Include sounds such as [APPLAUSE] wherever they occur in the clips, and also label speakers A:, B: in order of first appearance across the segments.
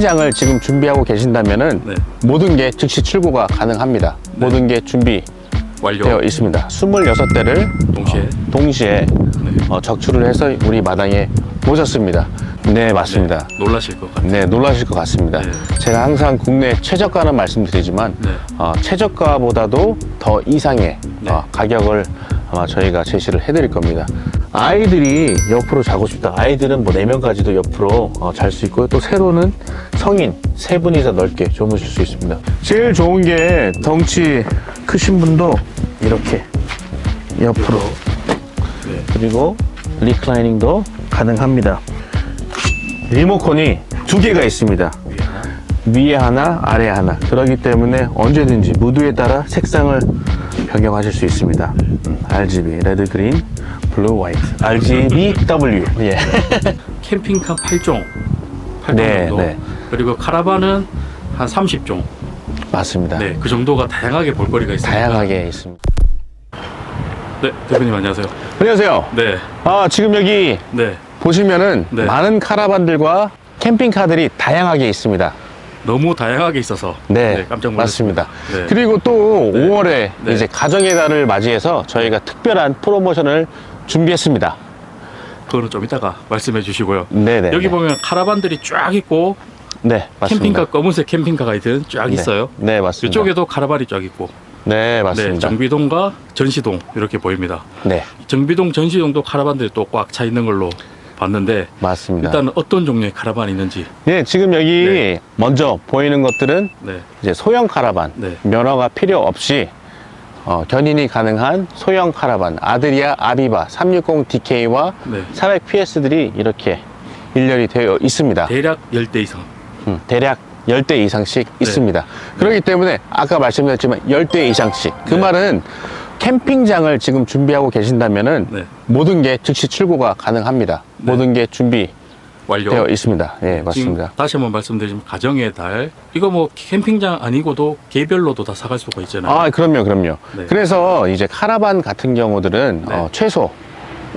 A: 장을 지금 준비하고 계신다면은
B: 네.
A: 모든 게 즉시 출고가 가능합니다. 모든 게 준비되어. 있습니다. 26대를
B: 동시에.
A: 동시에
B: 네.
A: 어, 적출을 해서 우리 마당에 모셨습니다. 네, 맞습니다.
B: 네, 놀라실 것 같아요.
A: 네, 놀라실 것 같습니다.
B: 네.
A: 제가 항상 국내 최저가는 말씀드리지만
B: 네.
A: 어, 최저가보다도 더 이상의
B: 네.
A: 어, 가격을 아마 저희가 제시를 해드릴 겁니다. 아이들이 옆으로 자고 싶다. 아이들은 뭐 4명까지도 옆으로 어, 잘 수 있고요. 또 새로는 성인 세 분이서 넓게 주무실 수 있습니다. 제일 좋은 게 덩치 크신 분도 이렇게 옆으로
B: 네.
A: 그리고 리클라이닝도 가능합니다. 리모컨이 두 개가 있습니다.
B: 위에 하나.
A: 아래 하나. 그렇기 때문에 언제든지 무드에 따라 색상을 변경하실 수 있습니다. 음, RGB, 레드, 그린, 블루, 화이트. RGB, W. 예.
B: 캠핑카 8종. 8종
A: 네,
B: 정도.
A: 네.
B: 그리고 카라반은 한 30종.
A: 맞습니다.
B: 네, 그 정도가 다양하게 볼거리가 있습니다.
A: 다양하게 있습니다.
B: 네, 대표님 안녕하세요.
A: 안녕하세요.
B: 네,
A: 아, 지금 여기
B: 네.
A: 보시면은
B: 네.
A: 많은 카라반들과 캠핑카들이 다양하게 있습니다.
B: 너무 다양하게 있어서
A: 네,
B: 깜짝 놀랐습니다.
A: 맞습니다.
B: 네.
A: 그리고 또
B: 네.
A: 5월에
B: 네.
A: 이제 가정의 달을 맞이해서 저희가 특별한 프로모션을 준비했습니다.
B: 그거는 좀 이따가 말씀해 주시고요.
A: 네네.
B: 여기 보면 카라반들이 쫙 있고
A: 네, 맞습니다.
B: 캠핑카 검은색 캠핑카가 있든 쫙
A: 네.
B: 있어요.
A: 네, 맞습니다.
B: 이쪽에도 카라반이 쫙 있고
A: 네,
B: 네,
A: 맞습니다.
B: 정비동과 전시동 이렇게 보입니다.
A: 네,
B: 정비동, 전시동도 카라반들이 또 꽉 차 있는 걸로 봤는데
A: 맞습니다.
B: 일단 어떤 종류의 카라반이 있는지
A: 네, 지금 여기
B: 네.
A: 먼저 보이는 것들은
B: 네,
A: 이제 소형 카라반,
B: 네.
A: 면허가 필요 없이 어, 견인이 가능한 소형 카라반, 아드리아 아비바 360DK와
B: 네.
A: 400 PS들이 이렇게 일렬이 되어 있습니다.
B: 대략 10대 이상.
A: 음, 대략 10대 이상씩 있습니다. 그렇기 때문에 아까 말씀드렸지만 10대 이상씩. 그
B: 네.
A: 말은 캠핑장을 지금 준비하고 계신다면은
B: 네.
A: 모든 게 즉시 출고가 가능합니다.
B: 네.
A: 모든 게 준비되어
B: 완료.
A: 있습니다. 예, 맞습니다.
B: 다시 한번 말씀드리면 가정의 달 이거 뭐 캠핑장 아니고도 개별로도 다 사갈 수가 있잖아요.
A: 아, 그럼요, 그럼요.
B: 네.
A: 그래서 이제 카라반 같은 경우들은
B: 네.
A: 어, 최소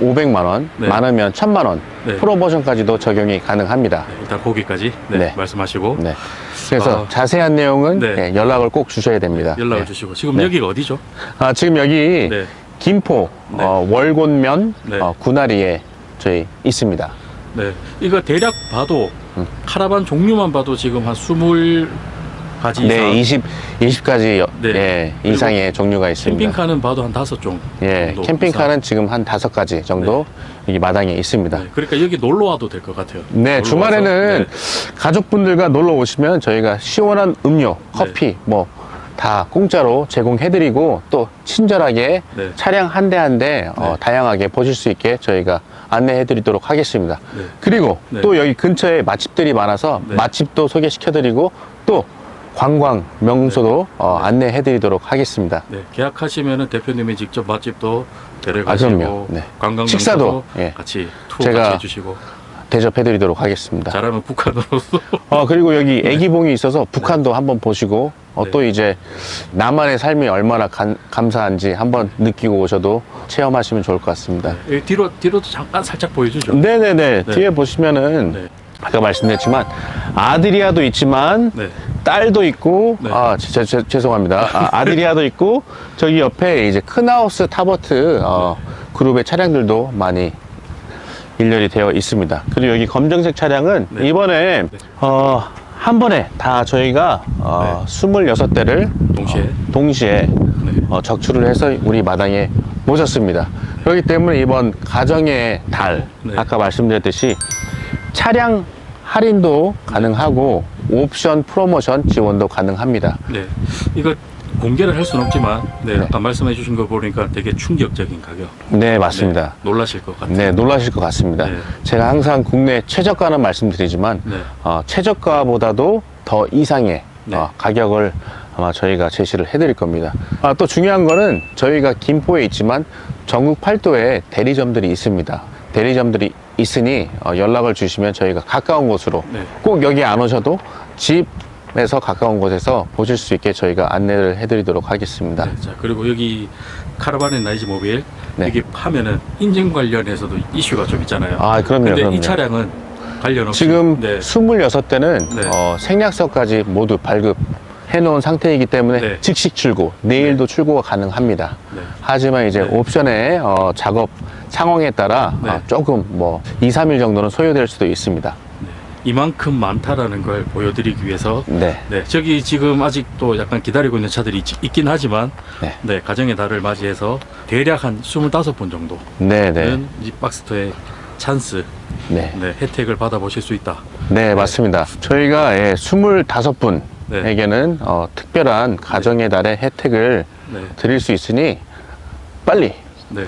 A: 500만 원,
B: 네.
A: 많으면 1000만 원
B: 네.
A: 프로모션까지도 적용이 가능합니다.
B: 네, 일단 거기까지 네,
A: 네.
B: 말씀하시고
A: 네. 그래서
B: 아.
A: 자세한 내용은
B: 네.
A: 예, 연락을 꼭 주셔야 됩니다.
B: 연락을
A: 네.
B: 주시고 지금
A: 네.
B: 여기가 어디죠?
A: 아, 지금 여기
B: 네.
A: 김포
B: 네.
A: 어, 월곤면
B: 네.
A: 어, 군화리에 저희 있습니다.
B: 네. 이거 대략 봐도
A: 음.
B: 카라반 종류만 봐도 지금 한 20 가지 이상.
A: 네, 20, 20가지
B: 네.
A: 예, 이상의 종류가 있습니다.
B: 캠핑카는 봐도 한 다섯 종.
A: 예,
B: 정도
A: 캠핑카는 지금 한 다섯 가지 정도 여기 마당에 있습니다.
B: 이상. 네, 그러니까 여기 놀러 와도 될 것 같아요.
A: 네,
B: 놀러
A: 주말에는
B: 와서,
A: 가족분들과 놀러 오시면 저희가 시원한 음료,
B: 네.
A: 커피 뭐 다 공짜로 제공해드리고 또 친절하게
B: 네.
A: 차량 한 대 한대 어,
B: 네.
A: 다양하게 보실 수 있게 저희가 안내해드리도록 하겠습니다.
B: 네.
A: 그리고
B: 네.
A: 또 여기 근처에 맛집들이 많아서
B: 네.
A: 맛집도 소개시켜드리고 또 관광 명소도 어, 안내해 드리도록 하겠습니다.
B: 네, 계약하시면은 대표님이 직접 맛집도
A: 아,
B: 데려가시고
A: 그럼요. 네.
B: 관광
A: 식사도,
B: 명소도
A: 예.
B: 같이 투어
A: 제가
B: 같이 해주시고
A: 대접해 드리도록 하겠습니다.
B: 잘하면 북한으로서 [LAUGHS]
A: 어, 그리고 여기 애기봉이 있어서 북한도 한번 보시고, 어,
B: 네.
A: 또 이제 나만의 삶이 얼마나 간- 감사한지 한번 느끼고 오셔도 체험하시면 좋을 것 같습니다.
B: 여기 뒤로 뒤로도 잠깐 살짝 보여주죠.
A: 네네네.
B: 네.
A: 뒤에 보시면은,
B: 네.
A: 아까 말씀드렸지만, 아드리아도 있지만,
B: 네.
A: 딸도 있고,
B: 네.
A: 아, 제, 제- 죄송합니다. 아, [LAUGHS] 아드리아도 있고, 저기 옆에 이제 큰하우스 타버트, 어,
B: 네.
A: 그룹의 차량들도 많이 일렬이 되어 있습니다. 그리고 여기 검정색 차량은
B: 네.
A: 이번에,
B: 네.
A: 어, 한 번에 다 저희가, 어, 26대를
B: 동시에.
A: 어, 동시에
B: 네.
A: 어, 적출을 해서 우리 마당에 모셨습니다. 그렇기 때문에 이번 가정의 달,
B: 네.
A: 아까 말씀드렸듯이 차량 할인도 가능하고 옵션 프로모션 지원도 가능합니다.
B: 네. 이거 공개를 할 수는 없지만 네,
A: 네.
B: 아까 말씀해 주신 거 보니까 되게 충격적인 가격.
A: 네, 맞습니다.
B: 네, 놀라실 것 같아요.
A: 네, 놀라실 것 같습니다.
B: 네.
A: 제가 항상 국내 최저가는 말씀드리지만
B: 네.
A: 어, 최저가보다도 더 이상의
B: 네.
A: 어, 가격을 아마 저희가 제시를 해드릴 겁니다. 아, 또 중요한 거는 저희가 김포에 있지만 전국 팔도에 대리점들이 있습니다. 대리점들이 있으니 어, 연락을 주시면 저희가 가까운 곳으로
B: 네.
A: 꼭 여기 안 오셔도 집에서 가까운 곳에서 보실 수 있게 저희가 안내를 해드리도록 하겠습니다.
B: 네, 자 그리고 여기 카라반의 나이즈 모빌
A: 네.
B: 여기 하면은 인증 관련해서도 이슈가 좀 있잖아요.
A: 아, 그럼요,
B: 근데
A: 그럼요.
B: 이 차량은 관련 없이
A: 지금
B: 네.
A: 26대는
B: 네.
A: 어, 생략서까지 모두 발급 해놓은 상태이기 때문에
B: 네.
A: 즉시 출고, 내일도 출고가 가능합니다.
B: 네.
A: 하지만 이제
B: 네.
A: 옵션의 어, 작업 상황에 따라
B: 네.
A: 어, 조금 뭐 2, 3일 정도는 소요될 수도 있습니다.
B: 이만큼 많다라는 걸 보여드리기 위해서
A: 네.
B: 네, 저기 지금 아직도 약간 기다리고 있는 차들이 있, 있긴 하지만
A: 네.
B: 네, 가정의 달을 맞이해서 대략 한 25번 정도는
A: 네, 네.
B: 이 박스터의 찬스,
A: 네.
B: 네, 혜택을 받아보실 수 있다.
A: 네, 맞습니다. 저희가 예, 25분에게는 어, 특별한 가정의 달의 혜택을
B: 네,
A: 드릴 수 있으니 빨리
B: 네,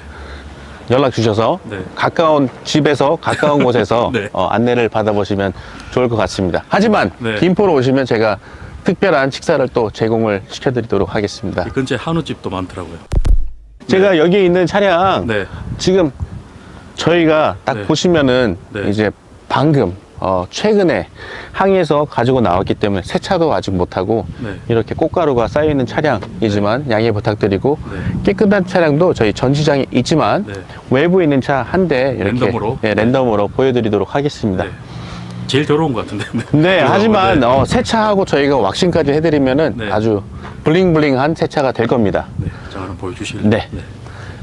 A: 연락 주셔서
B: 네.
A: 가까운 집에서 가까운 곳에서 [LAUGHS]
B: 네.
A: 어, 안내를 받아보시면 좋을 것 같습니다. 하지만
B: 네.
A: 김포로 오시면 제가 특별한 식사를 또 제공을 시켜드리도록 하겠습니다.
B: 이 근처에 한우집도 많더라고요.
A: 제가 여기 있는 차량
B: 네,
A: 지금 저희가 딱
B: 네.
A: 보시면은
B: 네.
A: 이제 방금 어, 최근에 항에서 가지고 나왔기 때문에 세차도 아직 못하고
B: 네.
A: 이렇게 꽃가루가 쌓여 있는 차량이지만 양해 부탁드리고
B: 네.
A: 깨끗한 차량도 저희 전시장에 있지만
B: 네.
A: 외부에 있는 차 한 대 이렇게
B: 랜덤으로?
A: 예, 랜덤으로 보여드리도록 하겠습니다.
B: 네. 제일 더러운 것 같은데. [LAUGHS]
A: 네, 하지만
B: 네.
A: 어, 세차하고 저희가 왁싱까지 해드리면은
B: 네.
A: 아주 블링블링한 세차가 될 겁니다.
B: 네, 자 하나 보여주실래요?
A: 네.
B: 네.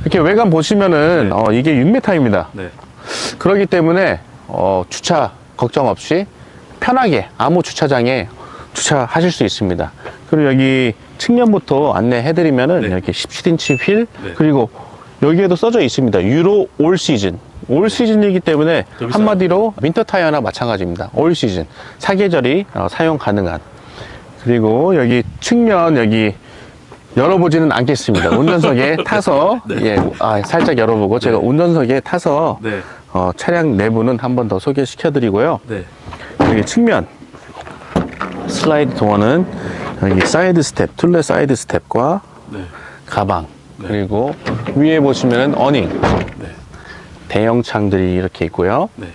A: 이렇게 외관 보시면은
B: 네.
A: 어, 이게 6m입니다.
B: 네.
A: 그렇기 때문에 어, 주차 걱정 없이 편하게 아무 주차장에 주차하실 수 있습니다. 그리고 여기 측면부터 안내해드리면은
B: 네.
A: 이렇게 17인치 휠
B: 네.
A: 그리고 여기에도 써져 있습니다. 유로 올 시즌. 올 시즌이기 때문에. 한마디로 윈터 타이어나 마찬가지입니다. 올 시즌 사계절이 어, 사용 가능한. 그리고 여기 측면 여기 열어보지는 않겠습니다. [LAUGHS] 운전석에 타서 예, 아, 살짝 열어보고 제가 운전석에 타서
B: 네.
A: 어, 차량 내부는 한 번 더 소개시켜 드리고요.
B: 네.
A: 여기 측면 슬라이드 도어는 여기 사이드 스텝, 툴레 사이드 스텝과
B: 네.
A: 가방
B: 네.
A: 그리고 위에 보시면은 어닝
B: 네.
A: 대형 창들이 이렇게 있고요.
B: 네.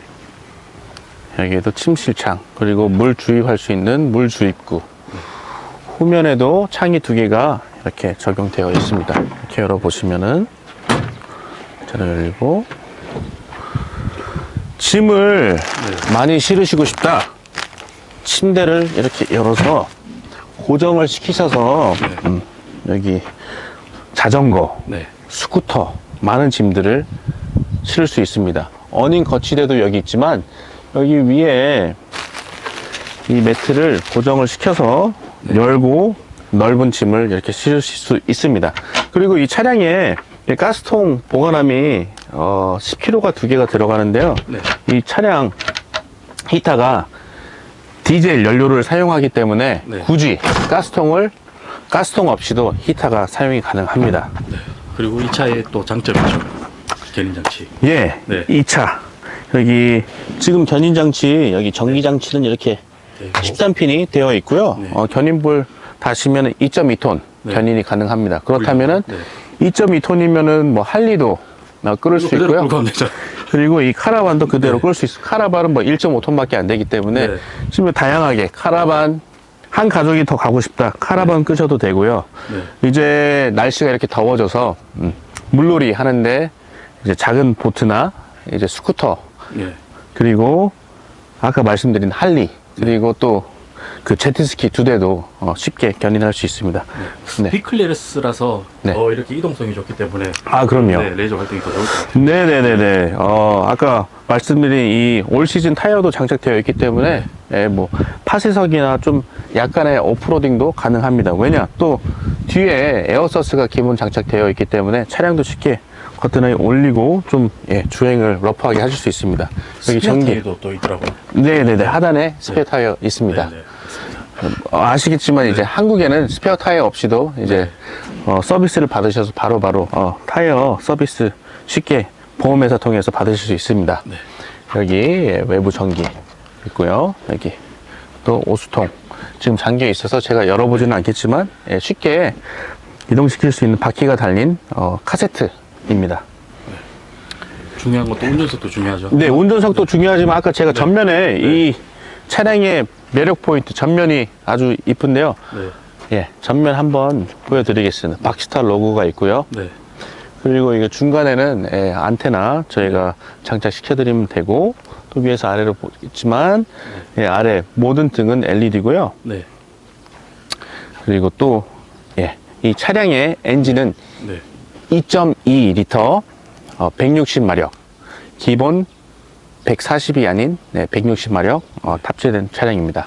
A: 여기에도 침실창 그리고 물 주입할 수 있는 물 주입구 후면에도 창이 두 개가 이렇게 적용되어 있습니다. 이렇게 열어보시면은 열리고 짐을
B: 네.
A: 많이 실으시고 싶다. 침대를 이렇게 열어서 고정을 시키셔서
B: 네.
A: 음, 여기 자전거,
B: 네.
A: 스쿠터 많은 짐들을 실을 수 있습니다. 어닝 거치대도 여기 있지만 여기 위에 이 매트를 고정을 시켜서 열고 넓은 짐을 이렇게 실을 수 있습니다. 그리고 이 차량에 이 가스통 보관함이 어, 10kg가 두 개가 들어가는데요.
B: 네.
A: 이 차량 히터가 디젤 연료를 사용하기 때문에
B: 네.
A: 굳이 가스통을 가스통 없이도 히터가 사용이 가능합니다.
B: 네. 그리고 이 차의 또 장점이죠. 견인 장치.
A: 예,
B: 네.
A: 이 차 여기 지금 견인 장치 여기 전기 장치는 이렇게
B: 네.
A: 13핀이 되어 있고요.
B: 네.
A: 어, 견인볼 다시면 2.2톤
B: 네.
A: 견인이 가능합니다. 그렇다면은
B: 네.
A: 2.2톤이면은 뭐 할리도 어, 끌을 수
B: 그대로
A: 있고요.
B: 끌고 가면 되죠.
A: 그리고 이 카라반도 그대로
B: 네.
A: 끌수 있어요. 카라반은 뭐 1.5톤밖에 안 되기 때문에
B: 네.
A: 지금 다양하게 카라반 한 가족이 더 가고 싶다. 카라반 끄셔도 되고요.
B: 네.
A: 이제 날씨가 이렇게 더워져서 음, 물놀이 하는데 이제 작은 보트나 이제 스쿠터
B: 네.
A: 그리고 아까 말씀드린 할리 그리고 또 그 제트스키 두 대도 어, 쉽게 견인할 수 있습니다. 네.
B: 비클레르스라서
A: 네.
B: 더 이렇게 이동성이 좋기 때문에
A: 아 그럼요.
B: 네, 레이저 활동이 더 좋을 것 같아요.
A: 네네네네. 어, 아까 말씀드린 이 올 시즌 타이어도 장착되어 있기 때문에, 예, 뭐, 파쇄석이나 좀 약간의 오프로딩도 가능합니다. 왜냐, 또, 뒤에 에어서스가 기본 장착되어 있기 때문에 차량도 쉽게 커튼을 올리고 좀, 예, 주행을 러프하게 하실 수 있습니다. 여기 전기.
B: 스피어타이어도 또 있더라고요.
A: 네네네. 하단에 스페어 타이어 있습니다.
B: 네, 네.
A: 어, 아시겠지만 이제 한국에는 스페어 타이어 없이도 이제 어, 서비스를 받으셔서 바로바로 어, 타이어 서비스 쉽게 보험회사 통해서 받으실 수 있습니다.
B: 네.
A: 여기 예, 외부 전기 있고요. 여기 또 오수통 지금 잠겨 있어서 제가 열어보지는 않겠지만 예, 쉽게 이동시킬 수 있는 바퀴가 달린 어, 카세트입니다.
B: 중요한 것도 운전석도 중요하죠.
A: 네, 운전석도 중요하지만 아까 제가
B: 네.
A: 전면에 이 차량의 매력 포인트 전면이 아주 이쁜데요.
B: 네.
A: 예, 전면 한번 보여드리겠습니다. 박스타 로고가 있고요.
B: 네.
A: 그리고 이거 중간에는 예, 안테나 저희가 장착시켜드리면 되고 또 위에서 아래로 보겠지만 예, 아래 모든 등은 LED고요.
B: 네.
A: 그리고 또 예, 이 차량의 엔진은
B: 네.
A: 2.2 리터 어, 160마력 기본 140이 아닌 네, 160마력 어, 탑재된 차량입니다.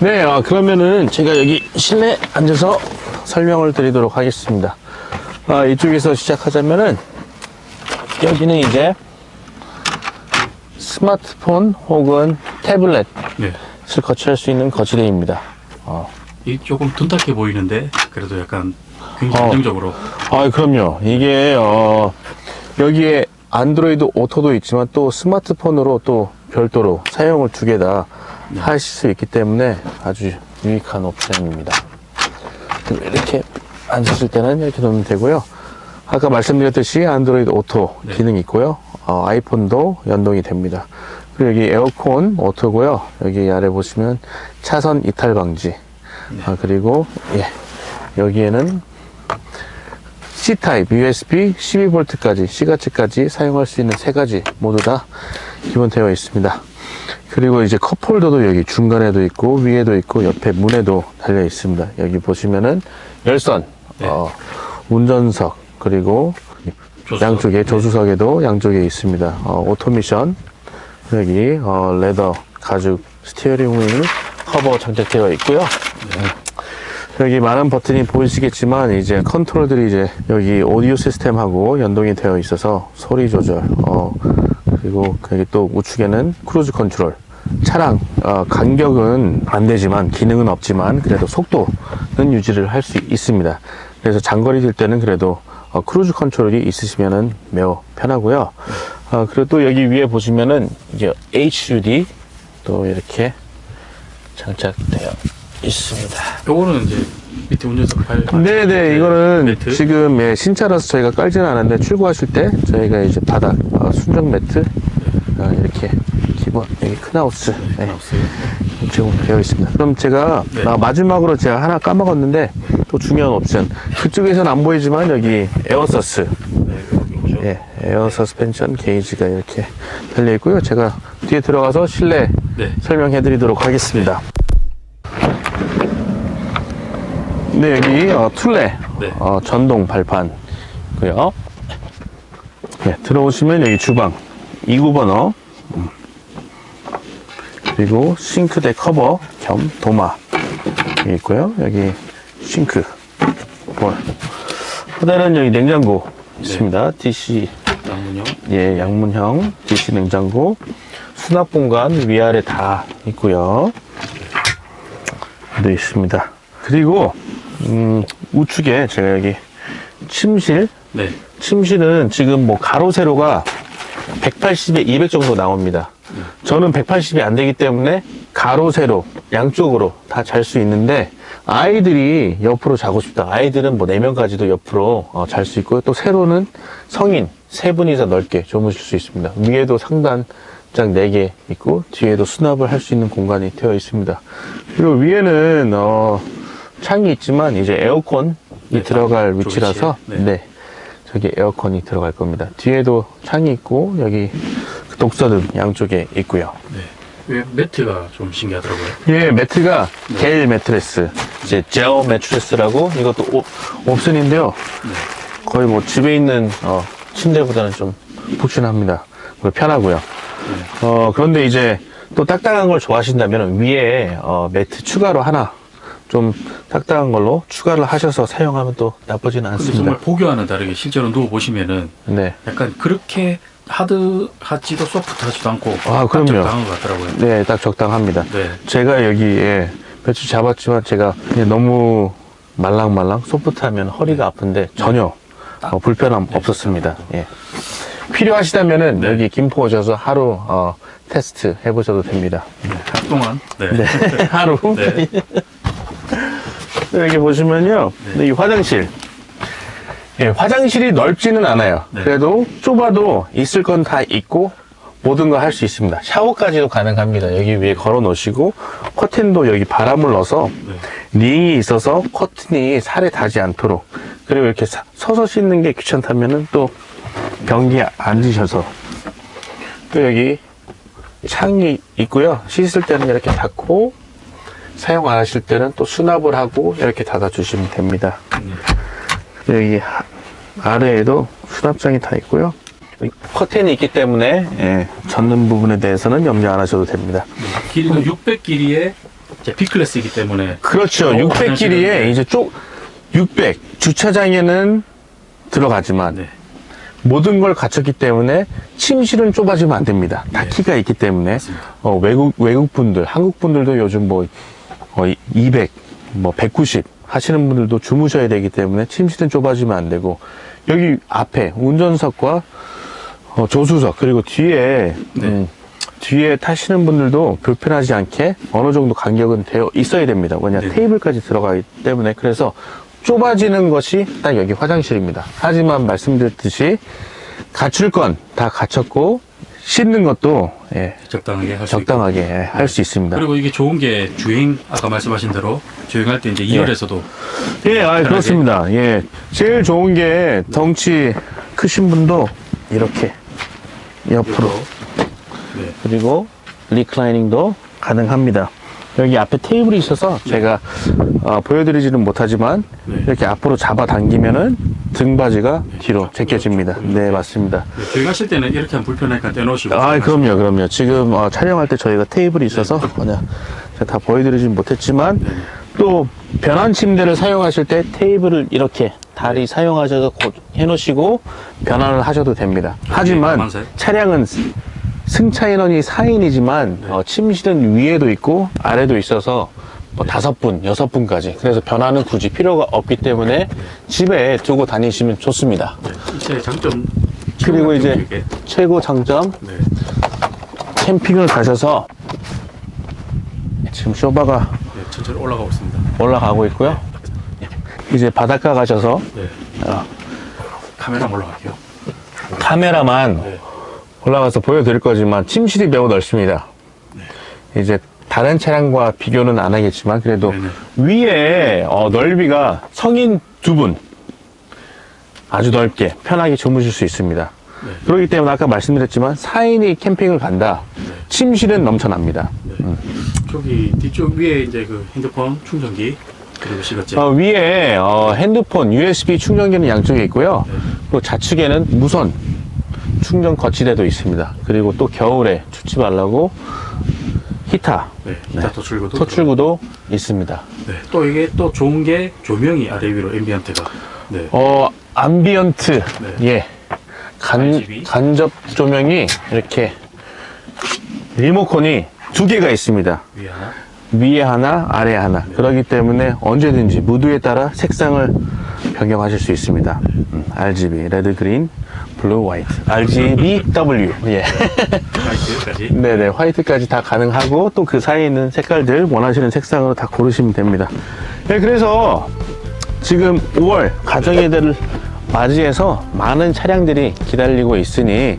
A: 네, 어, 그러면은 제가 여기 실내 앉아서 설명을 드리도록 하겠습니다. 아, 이쪽에서 시작하자면은 여기는 이제 스마트폰 혹은 태블릿을
B: 네.
A: 거치할 수 있는 거치대입니다. 어,
B: 이 조금 둔탁해 보이는데 그래도 약간 굉장히
A: 어.
B: 안정적으로
A: 아, 그럼요. 이게, 어, 여기에 안드로이드 오토도 있지만 또 스마트폰으로 또 별도로 사용을 두 개 다 하실 수 있기 때문에 아주 유익한 옵션입니다. 이렇게 앉으실 때는 이렇게 놓으면 되고요. 아까 말씀드렸듯이 안드로이드 오토
B: 네.
A: 기능이 있고요. 어, 아이폰도 연동이 됩니다. 그리고 여기 에어컨 오토고요. 여기 아래 보시면 차선 이탈 방지. 아, 그리고 예, 여기에는 C 타입, USB, 12V까지, C가치까지 사용할 수 있는 세 가지 모두 다 기본되어 있습니다. 그리고 이제 컵홀더도 여기 중간에도 있고 위에도 있고 옆에 문에도 달려 있습니다. 여기 보시면은 열선,
B: 네.
A: 어, 운전석 그리고
B: 조수석.
A: 양쪽에
B: 네.
A: 조수석에도 양쪽에 있습니다. 어, 오토미션 여기 어, 레더 가죽 스티어링 휠 커버 장착되어 있고요. 네. 여기 많은 버튼이 보이시겠지만 이제 컨트롤들이 이제 여기 오디오 시스템하고 연동이 되어 있어서 소리 조절 어 그리고 여기 또 우측에는 크루즈 컨트롤 차량 어, 간격은 안 되지만 기능은 없지만 그래도 속도는 유지를 할 수 있습니다. 그래서 장거리 들 때는 그래도 어, 크루즈 컨트롤이 있으시면은 매우 편하고요. 어, 그리고 또 여기 위에 보시면은 이제 HUD 또 이렇게 장착되어 있습니다.
B: 요거는 이제 밑에 운전석 팔
A: 네네, 이거는
B: 매트?
A: 지금 예, 신차라서 저희가 깔지는 않았는데 출고하실 때 저희가 이제 바닥 어, 순정 매트 어, 이렇게 기본 여기 큰 하우스 네,
B: 없어요.
A: 제공되어 있습니다. 그럼 제가
B: 네.
A: 아, 마지막으로 제가 하나 까먹었는데 또 중요한 옵션 그쪽에서는 안 보이지만 여기 에어서스
B: 네.
A: 예, 에어 서스펜션 게이지가 이렇게 달려 있고요. 제가 뒤에 들어가서 실내
B: 네.
A: 설명해 드리도록 하겠습니다. 네, 여기 어, 툴레
B: 네.
A: 어, 전동 발판고요. 네, 들어오시면 여기 주방 2구 버너 음. 그리고 싱크대 커버 겸 도마 여기 있고요. 여기 싱크 볼 하단은 여기 냉장고 있습니다. DC
B: 양문형.
A: 예, 양문형 DC 냉장고 수납 공간 위아래 다 있고요. 네, 있습니다. 그리고 음, 우측에 제가 여기 침실
B: 네.
A: 침실은 지금 뭐 가로 세로가 180에 200 정도 나옵니다. 저는 180이 안 되기 때문에 가로 세로 양쪽으로 다 잘 수 있는데 아이들이 옆으로 자고 싶다. 아이들은 뭐 4명까지도 옆으로 어, 잘 수 있고요. 또 세로는 성인 세 분이서 넓게 주무실 수 있습니다. 위에도 상단 장 4개 있고 뒤에도 수납을 할 수 있는 공간이 되어 있습니다. 그리고 위에는 어, 창이 있지만 이제 에어컨이
B: 네,
A: 들어갈
B: 쪽
A: 위치라서.
B: 네.
A: 네. 저기 에어컨이 들어갈 겁니다. 뒤에도 창이 있고 여기 그 독서등 양쪽에 있고요.
B: 네. 왜 매트가 좀 신기하더라고요.
A: 예, 매트가
B: 네.
A: 겔 매트레스, 이제 제어 매트레스라고 이것도 옵, 옵션인데요.
B: 네.
A: 거의 뭐 집에 있는 어, 침대보다는 좀 푹신합니다. 그리고 편하고요.
B: 네.
A: 어, 그런데 이제 또 딱딱한 걸 좋아하신다면 위에 어, 매트 추가로 하나 좀 딱딱한 걸로 추가를 하셔서 사용하면 또 나쁘지는
B: 근데
A: 않습니다.
B: 정말 보기와는 다르게 실제로 누워 보시면은
A: 네.
B: 약간 그렇게 하드하지도 소프트하지도 않고
A: 아,
B: 딱
A: 그럼요.
B: 적당한 것 같더라고요.
A: 네, 딱 적당합니다.
B: 네.
A: 제가 여기에 배추 잡았지만 제가 그냥 너무 말랑말랑 소프트하면 허리가 아픈데 전혀 어, 불편함 없었습니다. 예. 필요하시다면은
B: 네.
A: 여기 김포 오셔서 하루 어, 테스트 해보셔도 됩니다.
B: 할 동안 네.
A: 네, [LAUGHS] 하루.
B: 네.
A: 여기 보시면요,
B: 네.
A: 이 화장실. 예, 화장실이 넓지는 않아요.
B: 네.
A: 그래도 좁아도 있을 건 다 있고 모든 걸 할 수 있습니다. 샤워까지도 가능합니다. 여기 위에 걸어 놓으시고 커튼도 여기 바람을 넣어서
B: 네.
A: 링이 있어서 커튼이 살에 닿지 않도록 그리고 이렇게 사- 서서 씻는 게 귀찮다면은 또 변기에 앉으셔서 또 여기 창이 있고요. 씻을 때는 이렇게 닫고 사용 안 하실 때는 또 수납을 하고 이렇게 닫아 주시면 됩니다. 여기 하- 아래에도 수납장이 다 있고요. 여기 커튼이 있기 때문에 예, 젖는 부분에 대해서는 염려 안 하셔도 됩니다.
B: 길이가 600 길이의 이제 B 클래스이기 때문에
A: 그렇죠.
B: 어,
A: 600 길이에
B: 화장실은-
A: 이제 쪽 600 주차장에는 들어가지만
B: 네.
A: 모든 걸 갖췄기 때문에 침실은 좁아지면 안 됩니다. 다
B: 네.
A: 키가 있기 때문에. 어, 외국 외국 분들, 한국 분들도 요즘 뭐 어, 200, 뭐 190 하시는 분들도 주무셔야 되기 때문에 침실은 좁아지면 안 되고 여기 앞에 운전석과 어, 조수석 그리고 뒤에
B: 네.
A: 음, 뒤에 타시는 분들도 불편하지 않게 어느 정도 간격은 되어 있어야 됩니다. 왜냐
B: 네.
A: 테이블까지 들어가기 때문에 그래서 좁아지는 것이 딱 여기 화장실입니다. 하지만 말씀드렸듯이 갖출 건 다 갖췄고 씻는 것도 예,
B: 적당하게 할 수
A: 적당하게 할 수 있습니다.
B: 그리고 이게 좋은 게 주행 아까 말씀하신 대로 주행할 때 이제 2열에서도
A: 예, 아, 그렇습니다. 예, 제일 좋은 게 덩치 크신 분도 이렇게 옆으로
B: 네.
A: 그리고 리클라이닝도 가능합니다. 여기 앞에 테이블이 있어서 제가 어, 보여드리지는 못하지만
B: 네.
A: 이렇게 앞으로 잡아 당기면은 등받이가 뒤로 제껴집니다. 네, 맞습니다.
B: 네, 주행하실 때는 이렇게 하면 불편하니까 떼놓으시고
A: 아, 그럼요, 그럼요. 지금 어, 촬영할 때 저희가 테이블이 있어서
B: 네.
A: 그냥 제가 다 보여드리진 못했지만 또 변환 침대를 사용하실 때 테이블을 이렇게 다리 사용하셔서 고- 해놓으시고 변환을 하셔도 됩니다. 하지만? 차량은 스- 승차 인원이 4인이지만 어, 침실은 위에도 있고 아래도 있어서 뭐 다섯 분, 여섯 분까지. 그래서 변화는 굳이 필요가 없기 때문에 집에 두고 다니시면 좋습니다.
B: 네, 이 차의 장점
A: 그리고 이제
B: 이게
A: 최고 장점
B: 네.
A: 캠핑을 가셔서 지금 쇼바가
B: 네, 천천히 올라가고 있습니다.
A: 올라가고 있고요. 이제 바닷가 가셔서
B: 네.
A: 어,
B: 카메라 올라갈게요.
A: 카메라만
B: 네.
A: 올라가서 보여드릴 거지만 침실이 매우 넓습니다. 이제 다른 차량과 비교는 안 하겠지만 그래도
B: 네네.
A: 위에 어, 넓이가 성인 두 분 아주 넓게 편하게 주무실 수 있습니다.
B: 네.
A: 그렇기 때문에 아까 말씀드렸지만 4인이 캠핑을 간다. 침실은 넘쳐납니다.
B: 저기 뒤쪽 위에 이제 그 핸드폰 충전기 그리고 시각제
A: 어, 위에 어, 핸드폰 USB 충전기는 양쪽에 있고요.
B: 네.
A: 그리고 좌측에는 무선 충전 거치대도 있습니다. 그리고 또 겨울에 춥지 말라고 히타
B: 네, 기타 토출구도
A: 토출구도 있습니다.
B: 네, 또 이게 또 좋은 게 조명이 아래 위로 앰비언트가 네.
A: 어 암비언트
B: 네.
A: 예 간,
B: RGB.
A: 간접 조명이 이렇게 리모컨이 두 개가 있습니다.
B: 위에 하나
A: 위에 하나, 아래 하나. 그렇기 때문에 언제든지 무드에 따라 색상을 변경하실 수 있습니다. 음, RGB, 레드, 그린, 블루, 화이트. RGB, W. 예.
B: 라이트까지 [LAUGHS]
A: 네네, 화이트까지 다 가능하고 또 그 사이에 있는 색깔들 원하시는 색상으로 다 고르시면 됩니다. 네, 그래서 지금 5월 가정의 달을 맞이해서 많은 차량들이 기다리고 있으니
B: 네.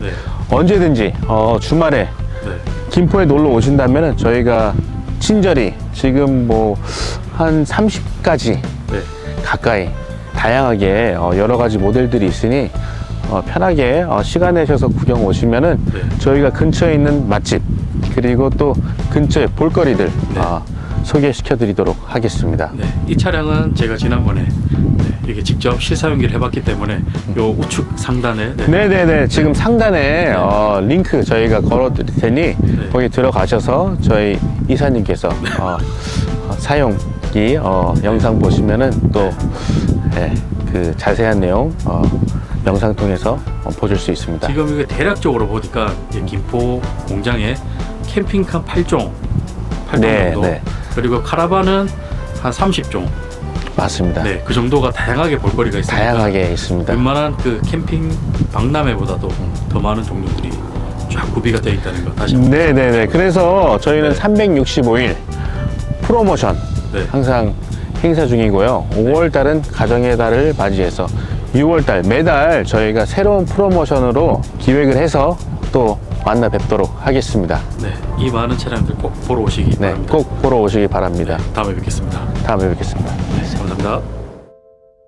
A: 언제든지 어, 주말에
B: 네.
A: 김포에 놀러 오신다면 저희가 친절히 지금 뭐 한 30가지
B: 네.
A: 가까이 다양하게 어, 여러 가지 모델들이 있으니 어, 편하게 어, 시간 내셔서 구경 오시면은
B: 네.
A: 저희가 근처에 있는 맛집 그리고 또 근처에 볼거리들
B: 네.
A: 어, 소개시켜 드리도록 하겠습니다.
B: 네, 이 차량은 제가 지난번에 네, 이게 직접 실사용기를 해봤기 때문에 요 우측 상단에 네,
A: 네네네. 지금 상단에 어, 링크 저희가 걸어 드릴 테니 거기 들어가셔서 저희 이사님께서 어, 어, 사용기 어, 영상 보시면은 또 예, 그 자세한 내용 어, 영상 통해서 어, 보실 수 있습니다.
B: 지금 이게 대략적으로 보니까 이제 김포 공장에 캠핑카 8종 8종
A: 네,
B: 정도
A: 네.
B: 그리고 카라반은 한 30종
A: 맞습니다.
B: 네, 그 정도가 다양하게 볼거리가 있습니다.
A: 다양하게 있습니다.
B: 웬만한 그 캠핑 박람회보다도 더 많은 종류들이 쫙 구비가 되어 있다는 거 다시 한번
A: 네 네 네. 그래서 저희는
B: 네.
A: 365일 프로모션
B: 네.
A: 항상 행사 중이고요. 5월 달은 가정의 달을 맞이해서 6월 달 매달 저희가 새로운 프로모션으로 기획을 해서 또 만나 뵙도록 하겠습니다.
B: 네, 이 많은 차량들 꼭 보러 오시기
A: 네,
B: 바랍니다.
A: 꼭 보러 오시기 바랍니다.
B: 다음에 뵙겠습니다.
A: 다음에 뵙겠습니다.
B: 네, 감사합니다.